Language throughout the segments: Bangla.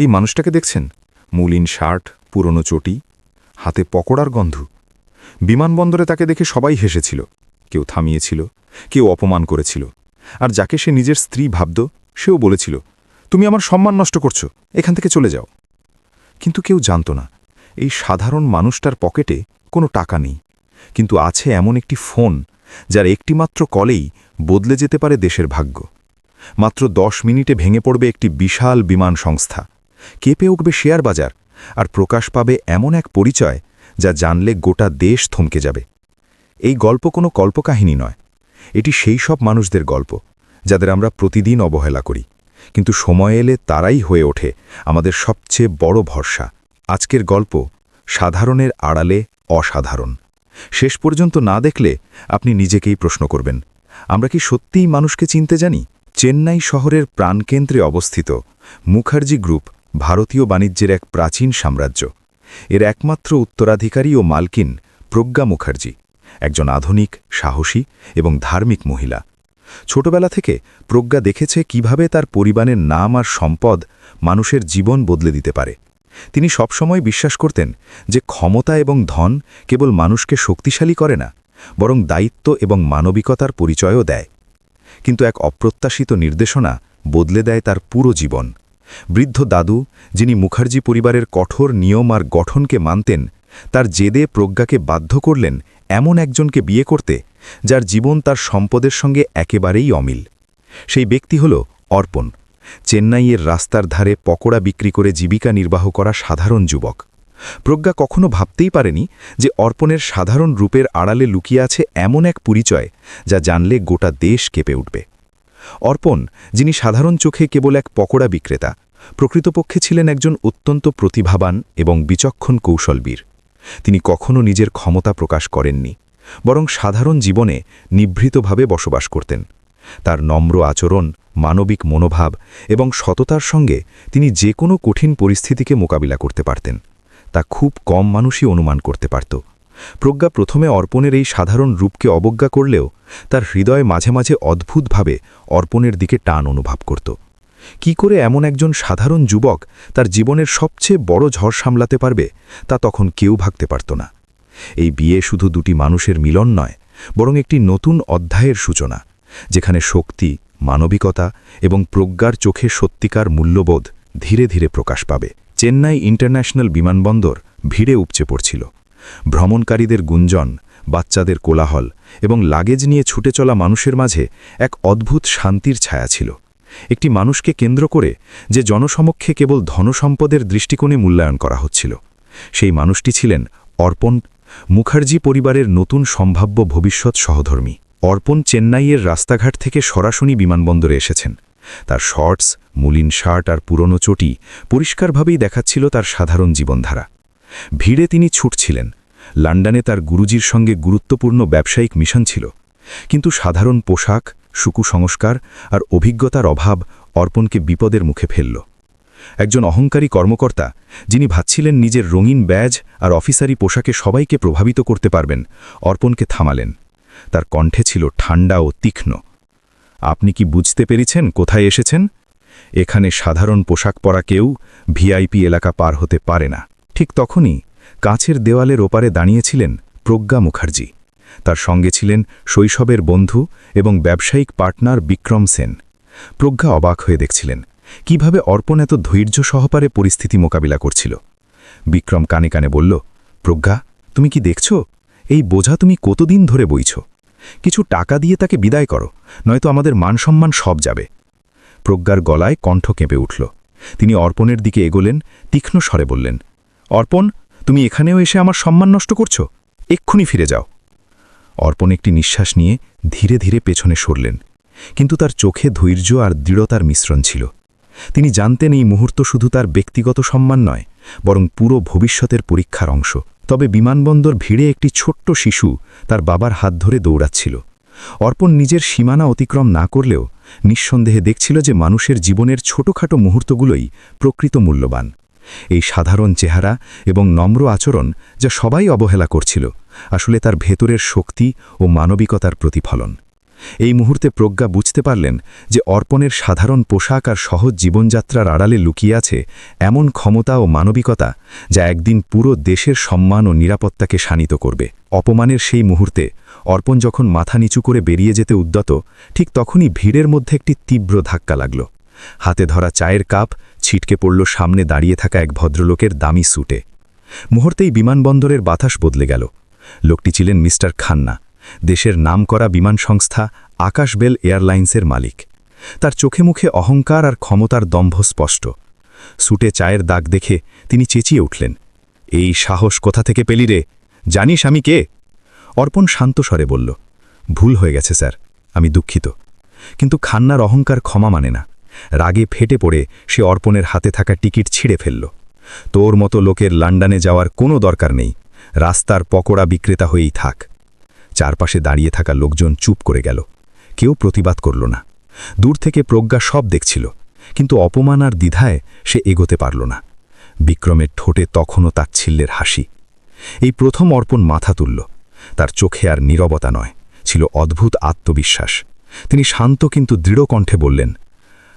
এই মানুষটাকে দেখছেন? মূলিন শার্ট, পুরনো চটি, হাতে পকোড়ার গন্ধ। বিমানবন্দরে তাকে দেখে সবাই হেসেছিল। কেউ থামিয়েছিল, কেউ অপমান করেছিল। আর যাকে সে নিজের স্ত্রী ভাবত, সেও বলেছিল, তুমি আমার সম্মান নষ্ট করছ, এখান থেকে চলে যাও। কিন্তু কেউ জানত না, এই সাধারণ মানুষটার পকেটে কোনো টাকা নেই। কিন্তু আছে এমন একটি ফোন, যার একটিমাত্র কলেই বদলে যেতে পারে দেশের ভাগ্য। মাত্র দশ মিনিটে ভেঙে পড়বে একটি বিশাল বিমান সংস্থা। কেঁপে উঠবে শেয়ার বাজার আর প্রকাশ পাবে এমন এক পরিচয় যা জানলে গোটা দেশ থমকে যাবে। এই গল্প কোনো কল্পকাহিনী নয়। এটি সেই সব মানুষদের গল্প যাদের আমরা প্রতিদিন অবহেলা করি। কিন্তু সময় এলে তারাই হয়ে ওঠে আমাদের সবচেয়ে বড় ভরসা। আজকের গল্প সাধারণের আড়ালে অসাধারণ। শেষ পর্যন্ত না দেখলে আপনি নিজেকেই প্রশ্ন করবেন, আমরা কি সত্যিই মানুষকে চিনতে জানি? চেন্নাই শহরের প্রাণকেন্দ্রে অবস্থিত মুখার্জি গ্রুপ ভারতীয় বাণিজ্যের এক প্রাচীন সাম্রাজ্য। এর একমাত্র উত্তরাধিকারী ও মালকিন প্রজ্ঞা মুখার্জি, একজন আধুনিক, সাহসী এবং ধার্মিক মহিলা। ছোটবেলা থেকে প্রজ্ঞা দেখেছে কীভাবে তার পরিবারের নাম আর সম্পদ মানুষের জীবন বদলে দিতে পারে। তিনি সবসময় বিশ্বাস করতেন যে ক্ষমতা এবং ধন কেবল মানুষকে শক্তিশালী করে না, বরং দায়িত্ব এবং মানবিকতার পরিচয়ও দেয়। কিন্তু এক অপ্রত্যাশিত নির্দেশনা বদলে দেয় তার পুরো জীবন। বৃদ্ধ দাদু, যিনি মুখার্জি পরিবারের কঠোর নিয়ম আর গঠনকে মানতেন, তার জেদে প্রজ্ঞাকে বাধ্য করলেন এমন একজনকে বিয়ে করতে, যার জীবন তার সম্পদের সঙ্গে একেবারেই অমিল। সেই ব্যক্তি হল অর্পণ, চেন্নাইয়ের রাস্তার ধারে পকোড়া বিক্রি করে জীবিকা নির্বাহ করা সাধারণ যুবক। প্রজ্ঞা কখনো ভাবতেই পারেনি যে অর্পণের সাধারণ রূপের আড়ালে লুকিয়ে আছে এমন এক পরিচয়, যা জানলে গোটা দেশ কেঁপে উঠবে। অর্পণ, যিনি সাধারণ চোখে কেবল এক পকোড়া বিক্রেতা, প্রকৃতপক্ষে ছিলেন একজন অত্যন্ত প্রতিভাবান এবং বিচক্ষণ কৌশলবীর। তিনি কখনও নিজের ক্ষমতা প্রকাশ করেননি, বরং সাধারণ জীবনে নিভৃতভাবে বসবাস করতেন। তার নম্র আচরণ, মানবিক মনোভাব এবং সততার সঙ্গে তিনি যে কোনো কঠিন পরিস্থিতিকে মোকাবিলা করতে পারতেন। তা খুব কম মানুষই অনুমান করতে পারত। প্রজ্ঞা প্রথমে অর্পণের এই সাধারণ রূপকে অবজ্ঞা করলেও তার হৃদয় মাঝে মাঝে অদ্ভুতভাবে অর্পণের দিকে টান অনুভব করত। কি করে এমন একজন সাধারণ যুবক তার জীবনের সবচেয়ে বড় ঝড় সামলাতে পারবে তা তখন কেউ ভাবতে পারত না। এই বিয়ে শুধু দুটি মানুষের মিলন নয়, বরং একটি নতুন অধ্যায়ের সূচনা, যেখানে শক্তি, মানবিকতা এবং প্রজ্ঞার চোখে সত্যিকার মূল্যবোধ ধীরে ধীরে প্রকাশ পাবে। চেন্নাই ইন্টারন্যাশনাল বিমানবন্দর ভিড়ে উপচে পড়ছিল। ভ্রমণকারীদের গুঞ্জন, বাচ্চাদের কোলাহল এবং লাগেজ নিয়ে ছুটে চলা মানুষের মাঝে এক অদ্ভুত শান্তির ছায়া ছিল। একটি মানুষকে কেন্দ্র করে যে জনসমক্ষে কেবল ধনসম্পদের দৃষ্টিকোণে মূল্যায়ন করা হচ্ছিল। সেই মানুষটি ছিলেন অর্পণ, মুখার্জি পরিবারের নতুন সম্ভাব্য ভবিষ্যৎ সহধর্মী। অর্পণ চেন্নাইয়ের রাস্তাঘাট থেকে সরাসরি বিমানবন্দরে এসেছেন। তার শর্টস, মুলিন শার্ট আর পুরনো চটি পরিষ্কারভাবেই দেখাচ্ছিল তার সাধারণ জীবনধারা। ভিড়ে তিনি ছুটছিলেন। লন্ডনে তার গুরুজির সঙ্গে গুরুত্বপূর্ণ ব্যবসায়িক মিশন ছিল। কিন্তু সাধারণ পোশাক, সুকু সংস্কার আর অভিজ্ঞতার অভাব অর্পণকে বিপদের মুখে ফেলল। একজন অহংকারী কর্মকর্তা, যিনি ভাবছিলেন নিজের রঙিন ব্যাজ আর অফিসারি পোশাকে সবাইকে প্রভাবিত করতে পারবেন, অর্পণকে থামালেন। তার কণ্ঠে ছিল ঠান্ডা ও তীক্ষ্ণ। আপনি কি বুঝতে পেরেছেন কোথায় এসেছেন? এখানে সাধারণ পোশাক পরা কেউ ভিআইপি এলাকা পার হতে পারে না। ঠিক তখনই কাছের দেওয়ালের ওপারে দাঁড়িয়েছিলেন প্রজ্ঞা মুখার্জি। তার সঙ্গে ছিলেন শৈশবের বন্ধু এবং ব্যবসায়িক পার্টনার বিক্রম সেন। প্রজ্ঞা অবাক হয়ে দেখছিলেন, কীভাবে অর্পণ এত ধৈর্য সহকারে পরিস্থিতি মোকাবিলা করছিল। বিক্রম কানে কানে বলল, প্রজ্ঞা, তুমি কি দেখছ? এই বোঝা তুমি কতদিন ধরে বইছ? কিছু টাকা দিয়ে তাকে বিদায় করো, নয়তো আমাদের মানসম্মান সব যাবে। প্রজ্ঞার গলায় কণ্ঠ কেঁপে উঠল। তিনি অর্পণের দিকে এগোলেন, তীক্ষ্ণ স্বরে বললেন অর্পণ, তুমি এখানেও এসে আমার সম্মান নষ্ট করছ? এক্ষুনি ফিরে যাও। অর্পণ একটি নিঃশ্বাস নিয়ে ধীরে ধীরে পেছনে সরলেন, কিন্তু তার চোখে ধৈর্য আর দৃঢ়তার মিশ্রণ ছিল। তিনি জানতেন এই মুহূর্ত শুধু তার ব্যক্তিগত সম্মান নয়, বরং পুরো ভবিষ্যতের পরীক্ষার অংশ। তবে বিমানবন্দর ভিড়ে একটি ছোট্ট শিশু তার বাবার হাত ধরে দৌড়াচ্ছিল। অর্পণ নিজের সীমানা অতিক্রম না করলেও নিঃসন্দেহে দেখছিল যে মানুষের জীবনের ছোটখাটো মুহূর্তগুলোই প্রকৃত মূল্যবান। এই সাধারণ চেহারা এবং নম্র আচরণ যা সবাই অবহেলা করছিল, আসলে তার ভেতরের শক্তি ও মানবিকতার প্রতিফলন। এই মুহূর্তে প্রজ্ঞা বুঝতে পারলেন যে অর্পণের সাধারণ পোশাক আর সহজ জীবনযাত্রার আড়ালে লুকিয়ে আছে এমন ক্ষমতা ও মানবিকতা যা একদিন পুরো দেশের সম্মান ও নিরাপত্তাকে শানিত করবে। অপমানের সেই মুহূর্তে অর্পণ যখন মাথা নিচু করে বেরিয়ে যেতে উদ্যত, ঠিক তখনই ভিড়ের মধ্যে একটি তীব্র ধাক্কা লাগল। হাতে ধরা চায়ের কাপ, ছিটকে পড়ল সামনে দাঁড়িয়ে থাকা এক ভদ্রলোকের দামি স্যুটে। মুহূর্তেই বিমানবন্দরের বাতাস বদলে গেল। লোকটি ছিলেন মিস্টার খান্না, দেশের নামকরা বিমান সংস্থা আকাশবেল এয়ারলাইন্সের মালিক। তার চোখে মুখে অহংকার আর ক্ষমতার দম্ভ স্পষ্ট। সুটে চায়ের দাগ দেখে তিনি চেঁচিয়ে উঠলেন, এই সাহস কোথা থেকে পেলি রে? জানিস আমি কে? অর্পণ শান্ত স্বরে বলল, ভুল হয়ে গেছে স্যার, আমি দুঃখিত। কিন্তু খান্নার অহংকার ক্ষমা মানে না। রাগে ফেটে পড়ে সে অর্পণের হাতে থাকা টিকিট ছিঁড়ে ফেলল। তোর মতো লোকের লন্ডনে যাওয়ার কোনো দরকার নেই। রাস্তার পকোড়া বিক্রেতা হয়েই থাক। চারপাশে দাঁড়িয়ে থাকা লোকজন চুপ করে গেল। কেউ প্রতিবাদ করল না। দূর থেকে প্রজ্ঞা সব দেখছিল, কিন্তু অপমান আর দ্বিধায় সে এগোতে পারল না। বিক্রমের ঠোঁটে তখনও তাচ্ছিল্যের হাসি। এই প্রথম অর্পণ মাথা তুলল। তার চোখে আর নীরবতা নয়, ছিল অদ্ভুত আত্মবিশ্বাস। তিনি শান্ত কিন্তু দৃঢ় কণ্ঠে বললেন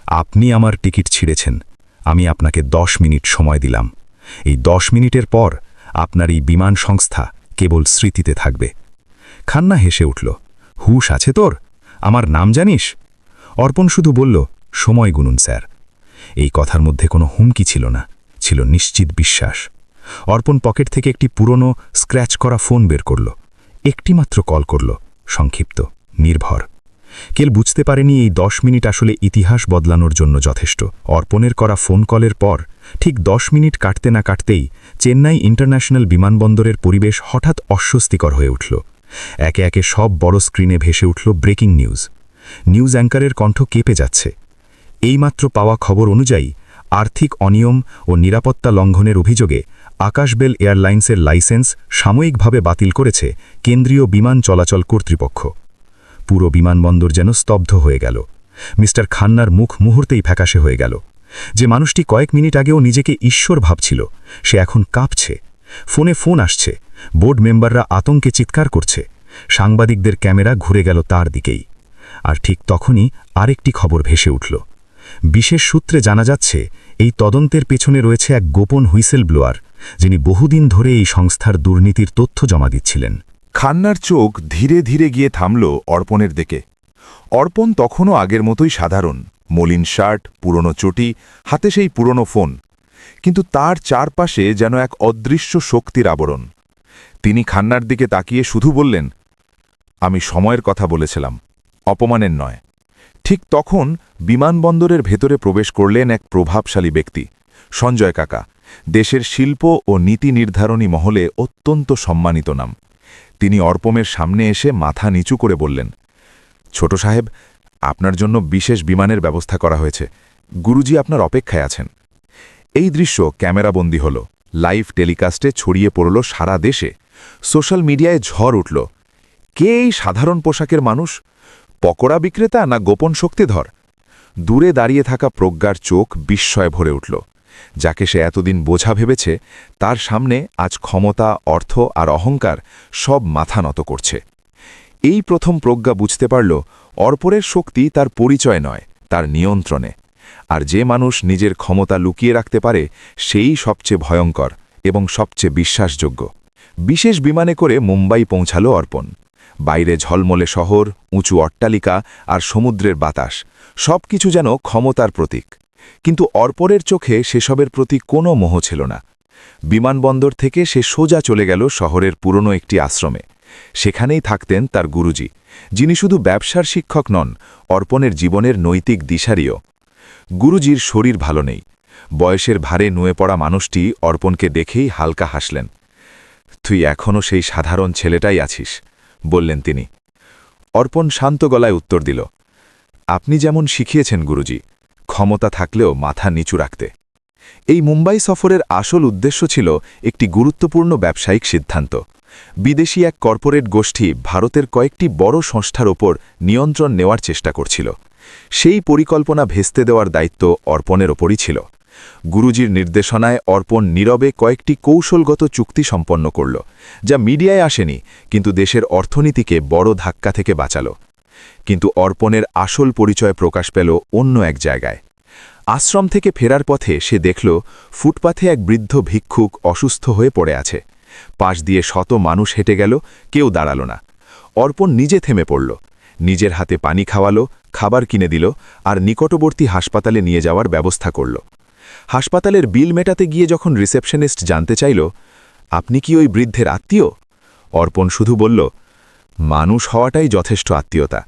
আপনি আমার টিকিট ছিঁড়েছেন। আমি আপনাকে দশ মিনিট সময় দিলাম। এই দশ মিনিটের পর আপনার এই বিমান সংস্থা কেবল স্মৃতিতে থাকবে। খান্না হেসে উঠল, হুশ আছে তোর? আমার নাম জানিস? অর্পণ শুধু বলল, সময় গুনুন, স্যার। এই কথার মধ্যে কোনো হুমকি ছিল না, ছিল নিশ্চিত বিশ্বাস। অর্পণ পকেট থেকে একটি পুরনো, স্ক্র্যাচ করা ফোন বের করল। একটিমাত্র কল করল, সংক্ষিপ্ত, নির্ভর। কেল বুঝতে পারেনি এই দশ মিনিট আসলে ইতিহাস বদলানোর জন্য যথেষ্ট। অর্পণের করা ফোন কলের পর, ঠিক দশ মিনিট কাটতে না কাটতেই চেন্নাই ইন্টারন্যাশনাল বিমানবন্দরের পরিবেশ হঠাৎ অস্বস্তিকর হয়ে উঠল। একে একে সব বড় স্ক্রিনে ভেসে উঠল ব্রেকিং নিউজ। নিউজ অ্যাঙ্কারের কণ্ঠ কেঁপে যাচ্ছে। এইমাত্র পাওয়া খবর অনুযায়ী, আর্থিক অনিয়ম ও নিরাপত্তা লঙ্ঘনের অভিযোগে আকাশবেল এয়ারলাইন্সের লাইসেন্স সাময়িকভাবে বাতিল করেছে কেন্দ্রীয় বিমান চলাচল কর্তৃপক্ষ। পুরো বিমানবন্দর যেন স্তব্ধ হয়ে গেল। মিস্টার খান্নার মুখ মুহূর্তেই ফ্যাকাশে হয়ে গেল। যে মানুষটি কয়েক মিনিট আগেও নিজেকে ঈশ্বর ভাবছিল, সে এখন কাঁপছে। ফোনে ফোন আসছে। বোর্ড মেম্বাররা আতঙ্কে চিৎকার করছে। সাংবাদিকদের ক্যামেরা ঘুরে গেল তার দিকেই। আর ঠিক তখনই আরেকটি খবর ভেসে উঠল। বিশেষ সূত্রে জানা যাচ্ছে, এই তদন্তের পেছনে রয়েছে এক গোপন হুইসেল ব্লোয়ার যিনি বহুদিন ধরে এই সংস্থার দুর্নীতির তথ্য জমা দিচ্ছিলেন। খান্নার চোখ ধীরে ধীরে গিয়ে থামল অর্পণের দিকে। অর্পণ তখনও আগের মতোই সাধারণ, মলিন শার্ট, পুরনো চটি, হাতে সেই পুরনো ফোন। কিন্তু তার চারপাশে যেন এক অদৃশ্য শক্তির আবরণ। তিনি খান্নার দিকে তাকিয়ে শুধু বললেন, আমি সময়ের কথা বলেছিলাম, অপমানের নয়। ঠিক তখন বিমানবন্দরের ভেতরে প্রবেশ করলেন এক প্রভাবশালী ব্যক্তি, সঞ্জয় কাকা, দেশের শিল্প ও নীতি নির্ধারণী মহলে অত্যন্ত সম্মানিত নাম। তিনি অর্পমের সামনে এসে মাথা নিচু করে বললেন, ছোট সাহেব, আপনার জন্য বিশেষ বিমানের ব্যবস্থা করা হয়েছে। গুরুজি আপনার অপেক্ষায় আছেন। এই দৃশ্য ক্যামেরাবন্দি হল, লাইভ টেলিকাস্টে ছড়িয়ে পড়ল সারা দেশে। সোশ্যাল মিডিয়ায় ঝড় উঠল। কে এই সাধারণ পোশাকের মানুষ? পকোড়া বিক্রেতা না গোপন শক্তিধর? দূরে দাঁড়িয়ে থাকা প্রজ্ঞার চোখ বিস্ময়ে ভরে উঠল। যাকে সে এতদিন বোঝা ভেবেছে, তার সামনে আজ ক্ষমতা, অর্থ আর অহংকার সব মাথা নত করছে। এই প্রথম প্রজ্ঞা বুঝতে পারল, অর্পরের শক্তি তার পরিচয় নয়, তার নিয়ন্ত্রণে। আর যে মানুষ নিজের ক্ষমতা লুকিয়ে রাখতে পারে, সেই সবচেয়ে ভয়ঙ্কর এবং সবচেয়ে বিশ্বাসযোগ্য। বিশেষ বিমানে করে মুম্বাই পৌঁছালো অর্পণ। বাইরে ঝলমলে শহর, উঁচু অট্টালিকা আর সমুদ্রের বাতাস সব কিছু যেন ক্ষমতার প্রতীক। কিন্তু অর্পরের চোখে সেসবের প্রতি কোনো মোহ ছিল না। বিমানবন্দর থেকে সে সোজা চলে গেল শহরের পুরনো একটি আশ্রমে। সেখানেই থাকতেন তার গুরুজি, যিনি শুধু ব্যবসার শিক্ষক নন, অর্পণের জীবনের নৈতিক দিশারিও। গুরুজির শরীর ভালো নেই। বয়সের ভারে নুয়ে পড়া মানুষটি অর্পণকে দেখেই হালকা হাসলেন। তুই এখনও সেই সাধারণ ছেলেটাই আছিস? বললেন তিনি। অর্পণ শান্ত গলায় উত্তর দিল, আপনি যেমন শিখিয়েছেন, গুরুজি ক্ষমতা থাকলেও মাথা নিচু রাখতে। এই মুম্বাই সফরের আসল উদ্দেশ্য ছিল একটি গুরুত্বপূর্ণ ব্যবসায়িক সিদ্ধান্ত। বিদেশি এক কর্পোরেট গোষ্ঠী ভারতের কয়েকটি বড় সংস্থার ওপর নিয়ন্ত্রণ নেওয়ার চেষ্টা করছিল। সেই পরিকল্পনা ভেস্তে দেওয়ার দায়িত্ব অর্পণের ওপরই ছিল। গুরুজির নির্দেশনায় অর্পণ নীরবে কয়েকটি কৌশলগত চুক্তি সম্পন্ন করল, যা মিডিয়ায় আসেনি, কিন্তু দেশের অর্থনীতিকে বড় ধাক্কা থেকে বাঁচাল। কিন্তু অর্পণের আসল পরিচয় প্রকাশ পেল অন্য এক জায়গায়। আশ্রম থেকে ফেরার পথে সে দেখল ফুটপাথে এক বৃদ্ধ ভিক্ষুক অসুস্থ হয়ে পড়ে আছে। পাশ দিয়ে শত মানুষ হেঁটে গেল, কেউ দাঁড়াল না। অর্পণ নিজে থেমে পড়ল। নিজের হাতে পানি খাওয়ালো, খাবার কিনে দিল আর নিকটবর্তী হাসপাতালে নিয়ে যাওয়ার ব্যবস্থা করল। হাসপাতালের বিল মেটাতে গিয়ে যখন রিসেপশনিস্ট জানতে চাইল, আপনি কি ওই বৃদ্ধের আত্মীয়? অর্পণ শুধু বলল মানুষ হওয়াটাই যথেষ্ট আত্মীয়তা।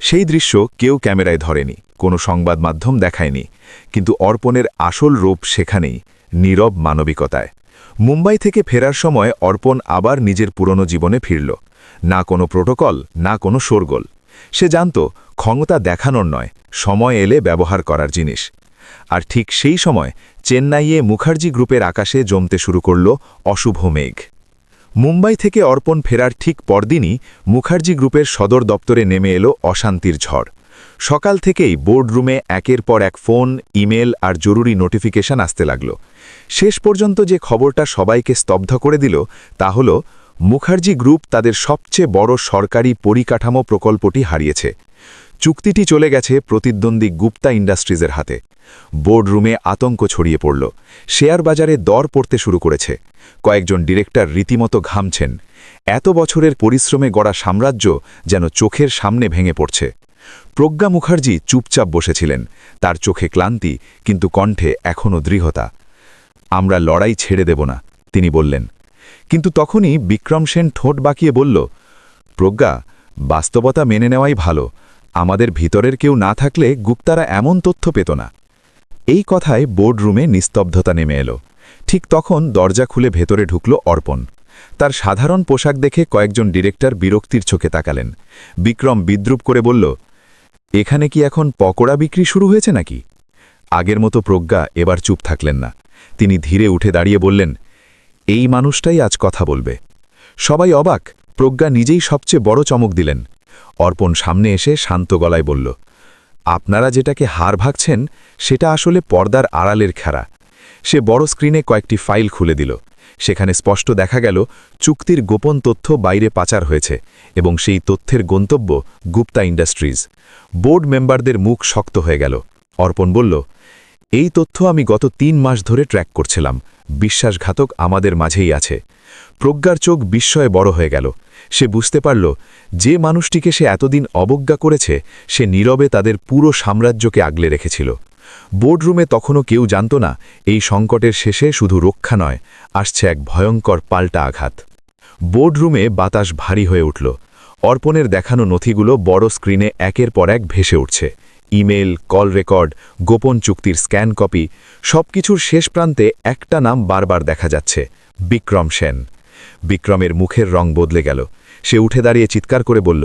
সেই দৃশ্য কেউ ক্যামেরায় ধরেনি, কোনো সংবাদ মাধ্যম দেখায়নি, কিন্তু অর্পণের আসল রূপ সেখানেই, নীরব মানবিকতায়। মুম্বাই থেকে ফেরার সময় অর্পণ আবার নিজের পুরনো জীবনে ফিরল। না কোনো প্রোটোকল, না কোনো শোরগোল। সে জানত, ক্ষমতা দেখানোর নয়, সময় এলে ব্যবহার করার জিনিস। আর ঠিক সেই সময়, চেন্নাইয়ে মুখার্জি গ্রুপের আকাশে জমতে শুরু করল অশুভ মেঘ। মুম্বাই থেকে অর্পণ ফেরার ঠিক পরদিনই মুখার্জি গ্রুপের সদর দপ্তরে নেমে এলো অশান্তির ঝড়। সকাল থেকেই বোর্ডরুমে একের পর এক ফোন, ইমেল আর জরুরি নোটিফিকেশন আসতে লাগল। শেষ পর্যন্ত যে খবরটা সবাইকে স্তব্ধ করে দিল তা হল, মুখার্জি গ্রুপ তাদের সবচেয়ে বড় সরকারি পরিকাঠামো প্রকল্পটি হারিয়েছে। চুক্তিটি চলে গেছে প্রতিদ্বন্দ্বী গুপ্তা ইন্ডাস্ট্রিজের হাতে। বোর্ডরুমে আতঙ্ক ছড়িয়ে পড়ল। শেয়ার বাজারে দর পড়তে শুরু করেছে। কয়েকজন ডিরেক্টর রীতিমতো ঘামছেন। এত বছরের পরিশ্রমে গড়া সাম্রাজ্য যেন চোখের সামনে ভেঙে পড়ছে। প্রজ্ঞা মুখার্জি চুপচাপ বসেছিলেন। তার চোখে ক্লান্তি, কিন্তু কণ্ঠে এখনও দৃঢ়তা। আমরা লড়াই ছেড়ে দেব না তিনি বললেন। কিন্তু তখনই বিক্রম সেন ঠোঁট বাঁকিয়ে বলল, প্রজ্ঞা, বাস্তবতা মেনে নেওয়াই ভালো। আমাদের ভিতরের কেউ না থাকলে গুপ্তারা এমন তথ্য পেত না। এই কথায় বোর্ডরুমে নিস্তব্ধতা নেমে এলো। ঠিক তখন দরজা খুলে ভেতরে ঢুকল অর্পণ। তার সাধারণ পোশাক দেখে কয়েকজন ডিরেক্টর বিরক্তির চোখে তাকালেন। বিক্রম বিদ্রুপ করে বলল, এখানে কি এখন পকোড়া বিক্রি শুরু হয়েছে নাকি? আগের মতো প্রজ্ঞা এবার চুপ থাকলেন না। তিনি ধীরে উঠে দাঁড়িয়ে বললেন, এই মানুষটাই আজ কথা বলবে। সবাই অবাক, প্রজ্ঞা নিজেই সবচেয়ে বড় চমক দিলেন। অর্পণ সামনে এসে শান্ত গলায় বলল, আপনারা যেটাকে হার ভাগছেন, সেটা আসলে পর্দার আড়ালের খেরা। সে বড় স্ক্রিনে কয়েকটি ফাইল খুলে দিল। সেখানে স্পষ্ট দেখা গেল, চুক্তির গোপন তথ্য বাইরে পাচার হয়েছে এবং সেই তথ্যের গন্তব্য গুপ্তা ইন্ডাস্ট্রিজ। বোর্ড মেম্বারদের মুখ শক্ত হয়ে গেল। অর্পণ বলল, এই তথ্য আমি গত তিন মাস ধরে ট্র্যাক করছিলাম। বিশ্বাসঘাতক আমাদের মাঝেই আছে। প্রজ্ঞার চোখ বিস্ময়ে বড় হয়ে গেল। সে বুঝতে পারল, যে মানুষটিকে সে এতদিন অবজ্ঞা করেছে, সে নীরবে তাদের পুরো সাম্রাজ্যকে আগলে রেখেছিল। বোর্ডরুমে তখনও কেউ জানত না, এই সংকটের শেষে শুধু রক্ষা নয়, আসছে এক ভয়ঙ্কর পাল্টা আঘাত। বোর্ডরুমে বাতাস ভারী হয়ে উঠল। অর্পণের দেখানো নথিগুলো বড় স্ক্রিনে একের পর এক ভেসে উঠছে। ইমেল কল রেকর্ড, গোপন চুক্তির স্ক্যান কপি, সবকিছুর শেষ প্রান্তে একটা নাম বারবার দেখা যাচ্ছে, বিক্রম সেন। বিক্রমের মুখের রং বদলে গেল। সে উঠে দাঁড়িয়ে চিৎকার করে বলল,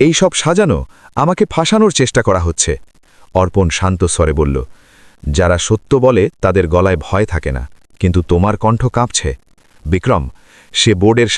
এই সব সাজানো, আমাকে ফাঁসানোর চেষ্টা করা হচ্ছে। অর্পণ শান্ত স্বরে বলল, যারা সত্য বলে, তাদের গলায় ভয় থাকে না, কিন্তু তোমার কণ্ঠ কাঁপছে। বিক্রম, সে বোর্ডের